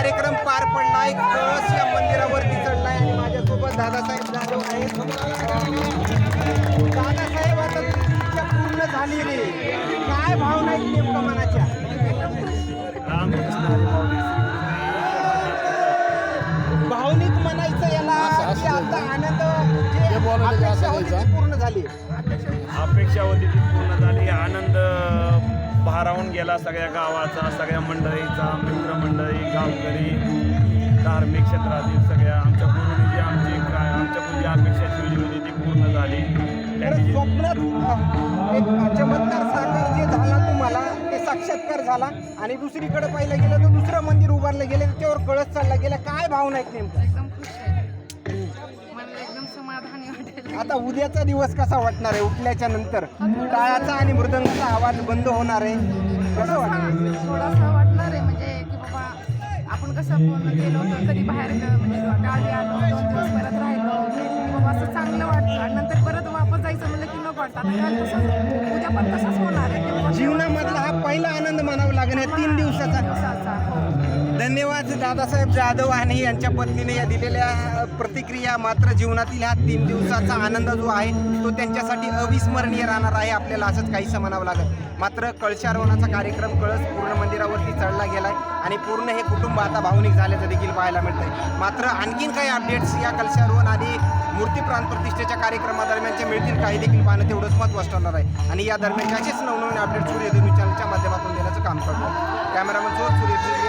कार्यक्रम पार पडला. एक कळस या मंदिरावरती चढलाय आणि माझ्यासोबत दादासाहेब जाधव आहेत. दादासाहेब आता तुमच्या पूर्ण रे काय भावना आहेत नेमका मनाच्या? भावनिक म्हणायचं याला की आता आनंद पूर्ण झाली. अपेक्षा होती ती पूर्ण झाली. आनंद भारावून गेला सगळ्या गावाचा सगळ्या मंडळीचा मित्र गावकरी धार्मिक क्षेत्रातील सगळ्या आमच्या गुरुनी जी आमची काय आमच्याकडून जी अपेक्षा ठेवली होती ती पूर्ण झाली. स्वप्नात एक चमत्कार साकार जे झाला तुम्हाला ते साक्षात्कार झाला आणि दुसरीकडे पाहिलं गेलं तर दुसरं मंदिर उभारलं गेलं त्याच्यावर कळत चालला गेला. काय भावना आहेत नेमकं? एकदम खुश आहे. मला एकदम समाधानी वाटेल. आता उद्याचा दिवस कसा वाटणार आहे? उठल्याच्या नंतर टाळाचा आणि मृदंगाचा आवाज बंद होणार आहे. कसं वाटणार? कसं पूर्ण गेलो होतो कधी बाहेर ग- म्हणजे गावी आलो दोन दिवस परत राहिलो बाबा असं चांगलं वाटतं आणि नंतर परत वापस जायचं म्हणलं की नको वाटतं. आता काल तसंच उद्या पण तसंच होणार आहे. जीवनामधला हा पहिला आनंद मानावा लागेल तीन दिवसाचा. दिवसाचा. धन्यवाद दादासाहेब जाधव आणि यांच्या पत्नीने या दिलेल्या प्रतिक्रिया मात्र जीवनातील हा तीन दिवसाचा आनंद जो आहे तो त्यांच्यासाठी अविस्मरणीय राहणार आहे. आपल्याला असंच काहीसं म्हणावं लागत मात्र कळशारोहणाचा कार्यक्रम कळस पूर्ण मंदिरावरती चढला गेलाय आणि पूर्ण हे कुटुंब आता भावनिक झाल्याचं देखील पाहायला मिळतंय. मात्र आणखीन काही अपडेट्स या कळशारोहण आणि मूर्ती प्राण प्रतिष्ठेच्या कार्यक्रमादरम्यानचे मिळतील काही देखील पाहणं तेवढंच महत्त्वाचं ठरणार आहे. आणि या दरम्यान असेच नवनवीन अपडेट सूर्यदेव चॅनलच्या माध्यमातून देण्याचं काम करतो. कॅमेरामन सोड सूर्य